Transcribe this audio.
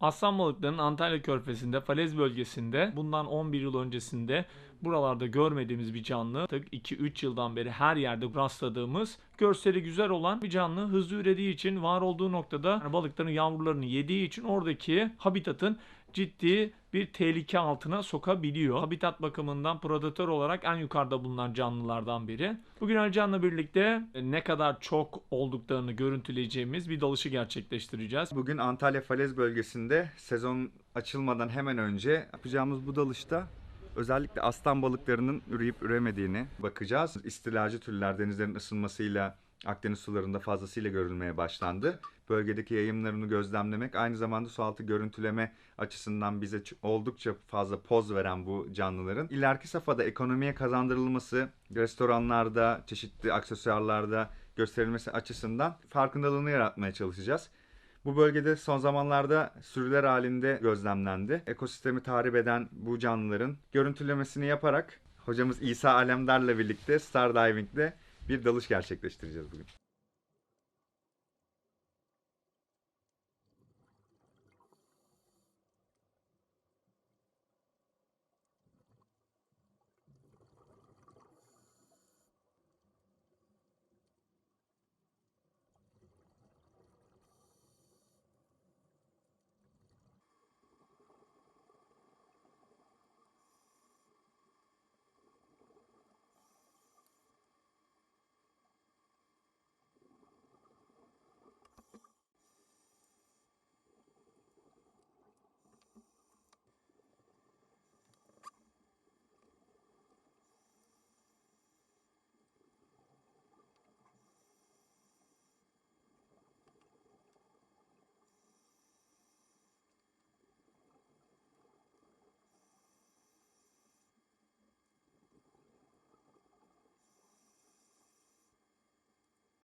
Aslan balıklarının Antalya Körfezi'nde, Falez bölgesinde bundan 11 yıl öncesinde buralarda görmediğimiz bir canlı. Artık 2-3 yıldan beri her yerde rastladığımız, görseli güzel olan bir canlı. Hızlı ürediği için var olduğu noktada balıkların yavrularını yediği için oradaki habitatın ciddi bir tehlike altına sokabiliyor. Habitat bakımından predatör olarak en yukarıda bulunan canlılardan biri. Bugün Ercan'la birlikte ne kadar çok olduklarını görüntüleyeceğimiz bir dalışı gerçekleştireceğiz. Bugün Antalya Falez bölgesinde sezon açılmadan hemen önce yapacağımız bu dalışta özellikle aslan balıklarının üreyip üremediğini bakacağız. İstilacı türler denizlerin ısınmasıyla Akdeniz sularında fazlasıyla görülmeye başlandı. Bölgedeki yayımlarını gözlemlemek aynı zamanda sualtı görüntüleme açısından bize oldukça fazla poz veren bu canlıların ileriki safhada ekonomiye kazandırılması, restoranlarda, çeşitli aksesuarlarda gösterilmesi açısından farkındalığını yaratmaya çalışacağız. Bu bölgede son zamanlarda sürüler halinde gözlemlendi. Ekosistemi tahrip eden bu canlıların görüntülemesini yaparak hocamız İsa Alemdar'la birlikte Star Diving'de bir dalış gerçekleştireceğiz bugün.